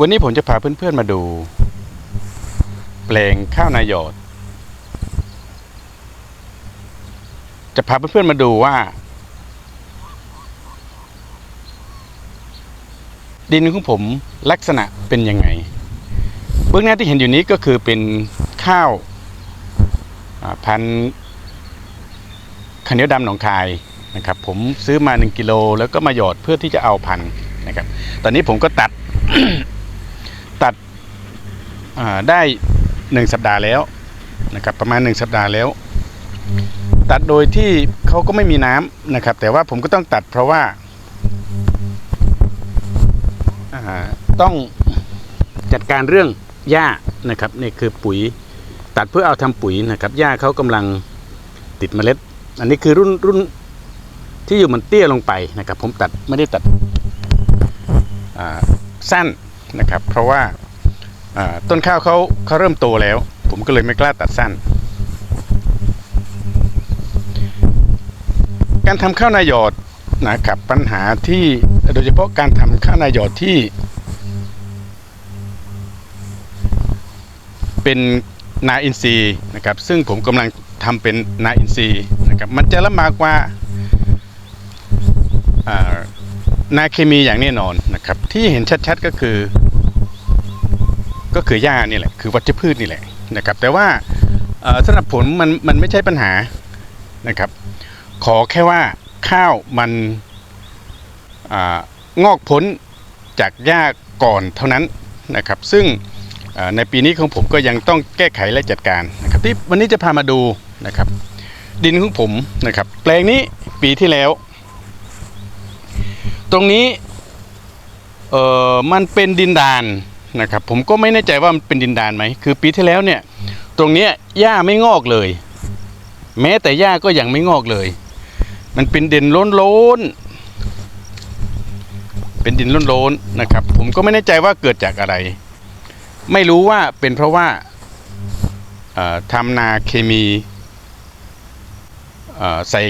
วันนี้ผมจะพาเพื่อนๆมาดู แปลงข้าวนายอด จะพาเพื่อนๆมาดูว่า ดินของผมลักษณะเป็นยังไง เบื้องหน้าที่เห็นอยู่นี้ก็คือเป็นข้าวพันขันเหนียวดำหนองคายนะครับ ผมซื้อมา 1กิโลแล้วก็มาหยอดเพื่อที่จะเอาพันนะครับ ตอนนี้ผมก็ตัด ได้หนึ่งสัปดาห์แล้วนะครับประมาณหนึ่งสัปดาห์แล้ว ตัดโดยที่เขาก็ไม่มีน้ำนะครับ แต่ว่าผมก็ต้องตัดเพราะว่าต้องจัดการเรื่องหญ้านะครับนี่คือปุ๋ยตัดเพื่อเอาทำปุ๋ยนะครับหญ้าเขากำลังติดเมล็ด อันนี้คือรุ่นรุ่นที่อยู่มันเตี้ยลงไปนะครับ ผมตัดไม่ได้ตัดสั้นนะครับ เพราะว่า ต้นข้าวเขาเขาเริ่มโตแล้ว ผมก็เลยไม่กล้าตัดสั้น การทำข้าวนายอดนะครับปัญหาที่โดยเฉพาะการทำข้าวนายอดที่ เป็นนาอินทรีย์นะครับซึ่งผมกำลังทำเป็นนาอินทรีย์นะครับมันจะลำบากกว่าอ่านาเคมีอย่างแน่นอนนะครับที่เห็นชัดๆก็คือ ก็คือหญ้านี่แหละคือวัชพืชนี่แหละนะครับแต่ว่าสำหรับผลมันมันไม่ใช่ปัญหานะครับ ขอแค่ว่าข้าวมันองอกพ้นจากหญ้าก่อนเท่านั้นนะครับ ซึ่งในปีนี้ของผมก็ยังต้องแก้ไขและจัดการนะครับที่วันนี้จะพามาดูนะครับ ดินของผมนะครับ แปลงนี้ปีที่แล้ว ตรงนี้เออมันเป็นดินดาน นะครับผมก็ไม่แน่ใจว่ามันเป็นดินดานไหมคือปีที่แล้วเนี่ย ตรงเนี้ยหญ้าไม่งอกเลย แม้แต่หญ้าก็ยังไม่งอกเลย มันเป็นดินโล้นเป็นดินล้นๆนนะครับ ผมก็ไม่แน่ใจว่าเกิดจากอะไร ไม่รู้ว่าเป็นเพราะว่าทำนาเคมีใส่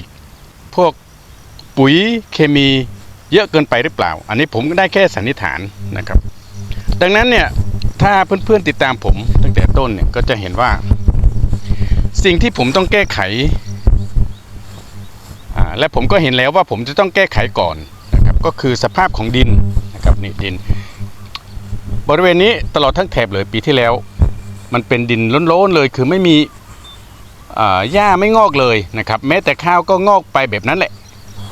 พวกปุ๋ยเคมีเยอะเกินไปหรือเปล่า อันนี้ผมก็ได้แค่สันนิษฐานนะครับ ดังนั้นเนี่ยถ้าเพื่อนๆติดตามผมตั้งแต่ต้นเนี่ยก็จะเห็นว่า สิ่งที่ผมต้องแก้ไขและผมก็เห็นแล้วว่าผมจะต้องแก้ไขก่อนนะครับก็คือสภาพของดินนะครับนี่ดิน บริเวณนี้ตลอดทั้งแถบเลยปีที่แล้ว มันเป็นดินล้นๆเลยคือไม่มีอ่าหญ้าไม่งอกเลยนะครับ แม้แต่ข้าวก็งอกไปแบบนั้นแหละ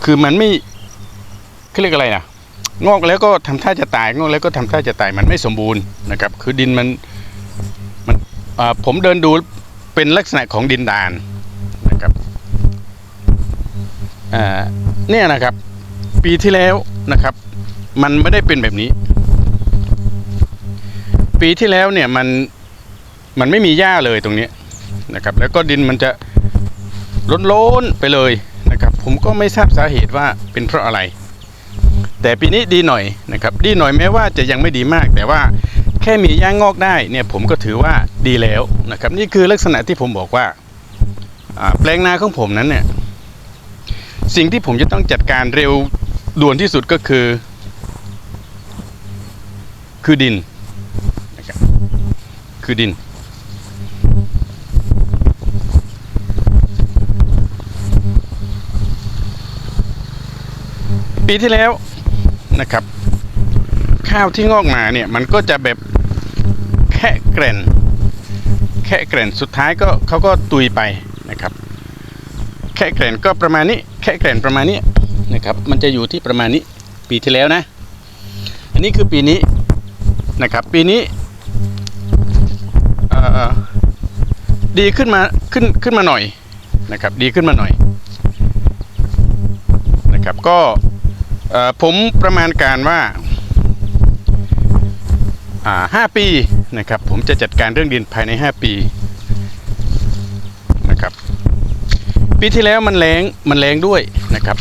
คือมันไม่เขาเรียกอะไรนะ งอกแล้วก็ทำท่าจะตายงอกแล้วก็ทำท่าจะตายมันไม่สมบูรณ์นะครับ คือดินมันมันผมเดินดูเป็นลักษณะของดินดานนะครับเนี่ยนะครับ ปีที่แล้วนะครับ มันไม่ได้เป็นแบบนี้ ปีที่แล้วเนี่ยมันมันไม่มีหญ้าเลยตรงนี้นะครับ แล้วก็ดินมันจะล้นๆไปเลยนะครับ ผมก็ไม่ทราบสาเหตุว่าเป็นเพราะอะไร แต่ปีนี้ดีหน่อยนะครับดีหน่อยแม้ว่าจะยังไม่ดีมาก แต่ว่าแค่มีหญ้างงอกได้เนี่ยผมก็ถือว่าดีแล้วนะครับ นี่คือลักษณะที่ผมบอกว่าอ่าแปลงนาของผมนั้นเนี่ยสิ่งที่ผมจะต้องจัดการเร็วด่วนที่สุดก็คือ คือดินนะครับคือดิน ปีที่แล้ว นะครับ ข้าวที่งอกมาเนี่ยมันก็จะแบบแค่แกรนแค่แกรนสุดท้ายก็เขาก็ตุยไปนะครับ แค่แกรนก็ประมาณนี้ แค่แกรนประมาณนี้นะครับมันจะอยู่ที่ประมาณนี้ปีที่แล้วนะ อันนี้คือปีนี้นะครับปีนี้ดีขึ้นมาขึ้นขึ้นมาหน่อยนะครับ ดีขึ้นมาหน่อยนะครับก็ ผมประมาณการว่าห้าปีนะครับ ผมจะจัดการเรื่องดินภายใน 5 ปีนะครับ ปีที่แล้วมันแรงมันแรงด้วยนะครับ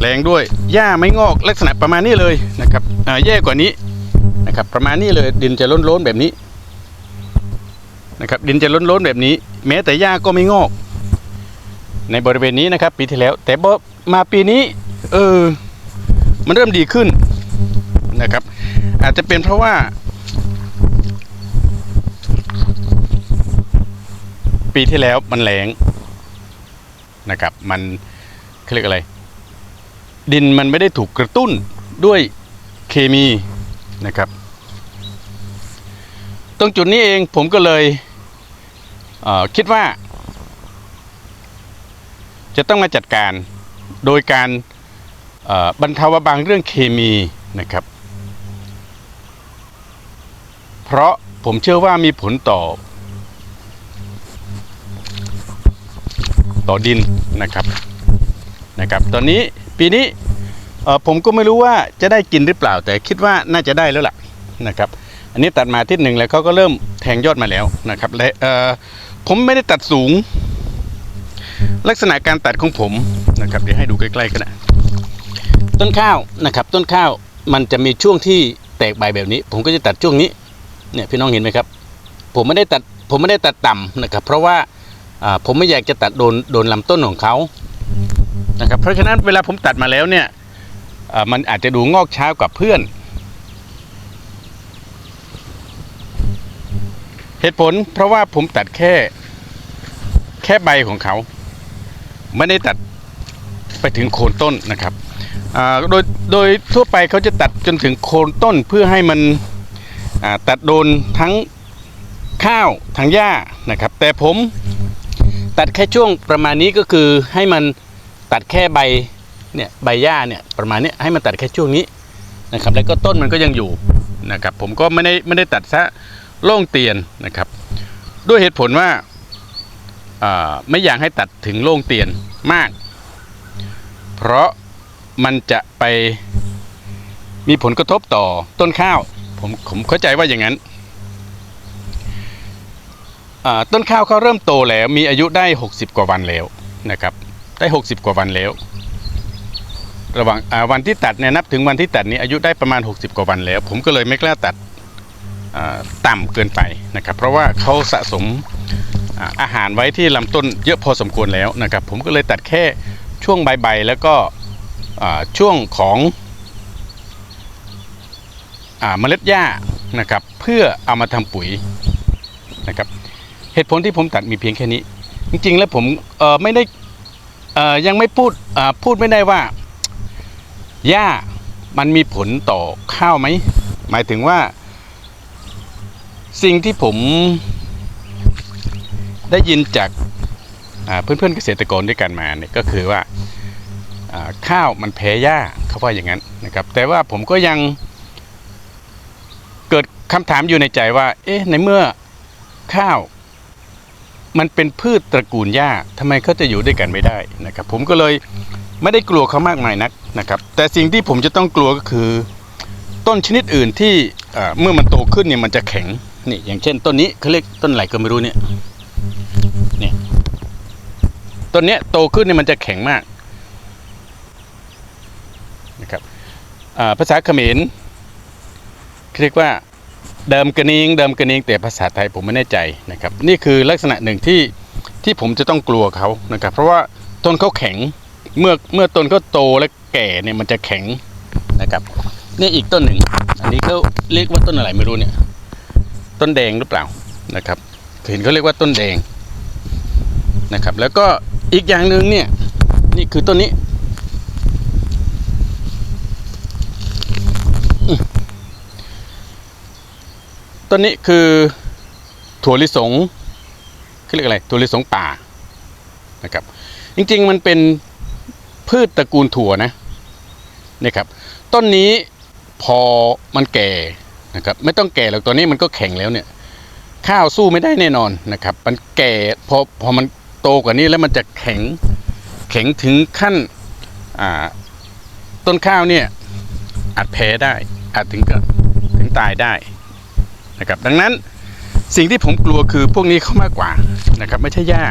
แรงด้วยหญ้าไม่งอกลักษณะประมาณนี้เลยนะครับแย่กว่านี้นะครับ ประมาณนี้เลยดินจะล้นๆแบบนี้นะครับดินจะล้นๆแบบนี้ แม้แต่หญ้าก็ไม่งอก ในบริเวณนี้นะครับ ปีที่แล้ว แต่มาปีนี้ เออ มันเริ่มดีขึ้นนะครับ อาจจะเป็นเพราะว่า ปีที่แล้วมันแรงนะครับ มันเรียกอะไร ดินมันไม่ได้ถูกกระตุ้นด้วยเคมีนะครับ ตรงจุดนี้เองผมก็เลยเคิดว่า จะต้องมาจัดการโดยการ บรรเทาบางเรื่องเคมีนะครับ เพราะผมเชื่อว่ามีผลต่อ ต่อดินนะครับนะครับ ตอนนี้ปีนี้ผมก็ไม่รู้ว่าจะได้กินหรือเปล่า แต่คิดว่าน่าจะได้แล้วล่ะนะครับ อันนี้ตัดมาทิศหนึ่งแล้วเขาก็เริ่มแทงยอดมาแล้วนะครับและผมไม่ได้ตัดสูง ลักษณะการตัดของผมนะครับ เดี๋ยวให้ดูใกล้ๆกันนะ ต้นข้าวนะครับ ต้นข้าวมันจะมีช่วงที่แตกใบแบบนี้ ผมก็จะตัดช่วงนี้เนี่ยพี่น้องเห็นไหมครับ ผมไม่ได้ตัดผมไม่ได้ตัดต่ำนะครับ เพราะว่าผมไม่อยากจะตัดโดนโดนลำต้นของเขานะครับเพราะฉะนั้นเวลาผมตัดมาแล้วเนี่ยมันอาจจะดูงอกช้ากว่าเพื่อน เหตุผลเพราะว่าผมตัดแค่แค่ใบของเขา ไม่ได้ตัดไปถึงโคนต้นนะครับ โดยโดยทั่วไปเขาจะตัดจนถึงโคนต้นเพื่อให้มันตัดโดนทั้งข้าวทั้งหญ้านะครับ แต่ผมตัดแค่ช่วงประมาณนี้ก็คือให้มันตัดแค่ใบเนี่ยใบหญ้าเนี่ยประมาณนี้ให้มันตัดแค่ช่วงนี้นะครับ แล้วก็ต้นมันก็ยังอยู่นะครับ ผมก็ไม่ได้ไม่ได้ตัดซะโล่งเตียนนะครับ ด้วยเหตุผลว่าไม่อยากให้ตัดถึงโล่งเตียนมาก เพราะ มันจะไปมีผลกระทบต่อต้นข้าว ผมผมเข้าใจว่าอย่างนั้น ต้นข้าวเขาเริ่มโตแล้ว มีอายุได้ 60 กว่าวันแล้วนะครับ ได้ 60 กว่าวันแล้ว ระหว่างวันที่ตัดเนี่ยนับถึงวันที่ตัดนี้อายุได้ประมาณ 60 กว่าวันแล้ว ผมก็เลยไม่กล้าตัดอ่าต่ำเกินไปนะครับ เพราะว่าเขาสะสมอาอาหารไว้ที่ลำต้นเยอะพอสมควรแล้วนะครับ ผมก็เลยตัดแค่ช่วงใบๆแล้วก็ ช่วงของอาเมล็ดหญ้านะครับ เพื่อเอามาทำปุ๋ยนะครับ เหตุผลที่ผมตัดมีเพียงแค่นี้ จริง ๆ แล้วผมไม่ได้ยังไม่พูดพูดไม่ได้ว่าหญ้ามันมีผลต่อข้าวไหม หมายถึงว่า สิ่งที่ผมได้ยินจากเพื่อนๆเกษตรกรด้วยกันมาเนี่ยก็คือว่า ข้าวมันแพ้หญ้าเขาว่าอย่างนั้นนะครับ แต่ว่าผมก็ยังเกิดคำถามอยู่ในใจว่า เอ๊ะในเมื่อข้าว มันเป็นพืชตระกูลหญ้าทำไมเขาจะอยู่ด้วยกันไม่ได้นะครับ ผมก็เลยไม่ได้กลัวเขามากมายนักนะครับ แต่สิ่งที่ผมจะต้องกลัวก็คือ ต้นชนิดอื่นที่เมื่อมันโตขึ้นเนี่ยมันจะแข็งนี่อย่างเช่นต้นนี้เขาเรียกต้นอะไรก็ไม่รู้เนี่ยนี่ต้นเนี้ยโตขึ้นเนี่ยมันจะแข็งมาก นะครับภาษาเขมรเรียกว่าเดิมกระนิงเดิมกระนิงแต่ภาษาไทยผมไม่แน่ใจนะครับ นี่คือลักษณะหนึ่งที่ที่ผมจะต้องกลัวเขานะครับ เพราะว่าต้นเขาแข็งเมื่อเมื่อต้นเขาโตและแก่เนี่ยมันจะแข็งนะครับ นี่อีกต้นหนึ่ง อันนี้เขาเรียกว่าต้นอะไรไม่รู้เนี่ย ต้นแดงหรือเปล่านะครับเห็นเขาเรียกว่าต้นแดงนะครับ แล้วก็อีกอย่างหนึ่งเนี่ยนี่คือต้นนี้อืม ต้นนี้คือถั่วลิสงเขาเรียกอะไรถั่วลิสงป่านะครับ จริงๆมันเป็นพืชตระกูลถั่วนะนี่ครับ ต้นนี้พอมันแก่นะครับ ไม่ต้องแก่หรอกตัวนี้มันก็แข็งแล้วเนี่ย ข้าวสู้ไม่ได้แน่นอนนะครับ มันแก่พอพอมันโตกว่านี้แล้วมันจะแข็งแข็งถึงขั้นต้นข้าวเนี่ยอาจแพ้ได้าจถึงกับถึงตายได้นะครับดังนั้นสิ่งที่ผมกลัวคือพวกนี้เข้ามากกว่านะครับไม่ใช่หญ้า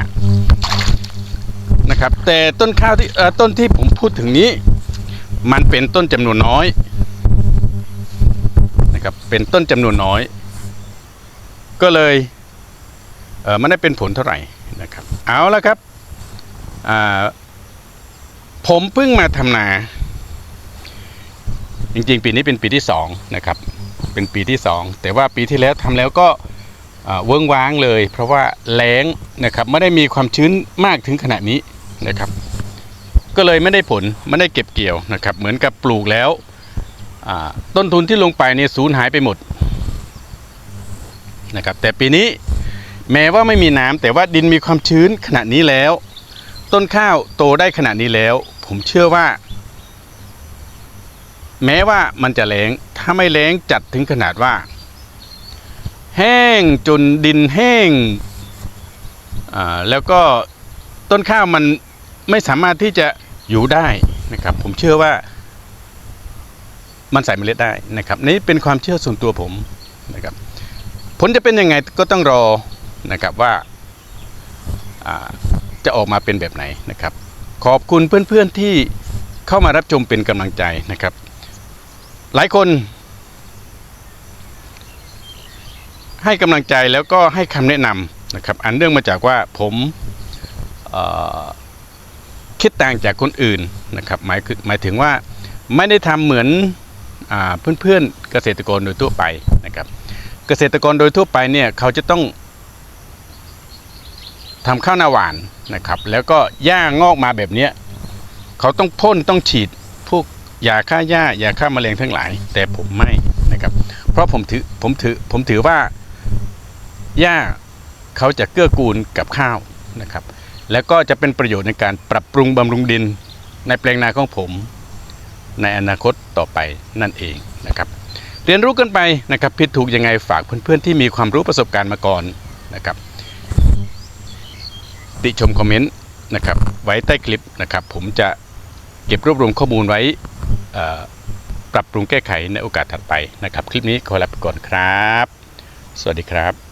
นะครับแต่ต้นข้าวที่ต้นที่ผมพูดถึงนี้ มันเป็นต้นจำนวนน้อยนะครับเป็นต้นจำนวนน้อย ก็เลยเออไม่ได้เป็นผลเท่าไหร่นะครับเอาละครับผมเพิ่งมาทำนา จริงๆ ปีนี้เป็นปีที่สองนะครับเป็นปีที่สองแต่ว่าปีที่แล้วทำแล้วก็เวิ้งว้างเลย เพราะว่าแล้งนะครับไม่ได้มีความชื้นมากถึงขนาดนี้นะครับ ก็เลยไม่ได้ผลไม่ได้เก็บเกี่ยวนะครับ เหมือนกับปลูกแล้วต้นทุนที่ลงไปเนี่ยสูญหายไปหมดนะครับแต่ปีนี้แม้ว่าไม่มีน้ำแต่ว่าดินมีความชื้นขนาดนี้แล้ว ต้นข้าวโตได้ขนาดนี้แล้ว ผมเชื่อว่า แม้ว่ามันจะแรงถ้าไม่แรงจัดถึงขนาดว่า แห้งจนดินแห้งแล้วก็ต้นข้าวมันไม่สามารถที่จะอยู่ได้นะครับ ผมเชื่อว่า มันใส่เมล็ดได้นะครับ นี่เป็นความเชื่อส่วนตัวผมนะครับ ผลจะเป็นยังไงก็ต้องรอนะครับว่าอ่าจะออกมาเป็นแบบไหนนะครับ ขอบคุณเพื่อนๆที่เข้ามารับชมเป็นกำลังใจนะครับ หลายคนให้กำลังใจแล้วก็ให้คำแนะนำนะครับ อันเนื่องมาจากว่าผมคิดต่างจากคนอื่นนะครับหมายคือหมายถึงว่าไม่ได้ทำเหมือนอเพื่อนๆเกษตรกรโดยทั่วไปนะครับ เกษตรกรโดยทั่วไปเนี่ยเขาจะต้องทำข้าวนาหวานนะครับ แล้วก็หญ้างอกมาแบบนี้เขาต้องพ่นต้องฉีด พวกยาฆ่าหญ้าอย่าฆ่าแมลงทั้งหลาย แต่ผมไม่นะครับ เพราะผมถือผมถือผมถือว่าหญ้าเขาจะเกื้อกูลกับข้าวนะครับ แล้วก็จะเป็นประโยชน์ในการปรับปรุงบำรุงดินในแปลงนาของผม ในอนาคตต่อไปนั่นเองนะครับ เรียนรู้กันไปนะครับผิดถูกยังไงฝากเพื่อนๆที่มีความรู้ประสบการณ์มาก่อนนะครับ ติชมคอมเมนต์นะครับไว้ใต้คลิปนะครับ ผมจะเก็บรวบรวมข้อมูลไว้ ปรับปรุงแก้ไขในโอกาสถัดไปนะครับ คลิปนี้ขอลาไปก่อนครับ สวัสดีครับ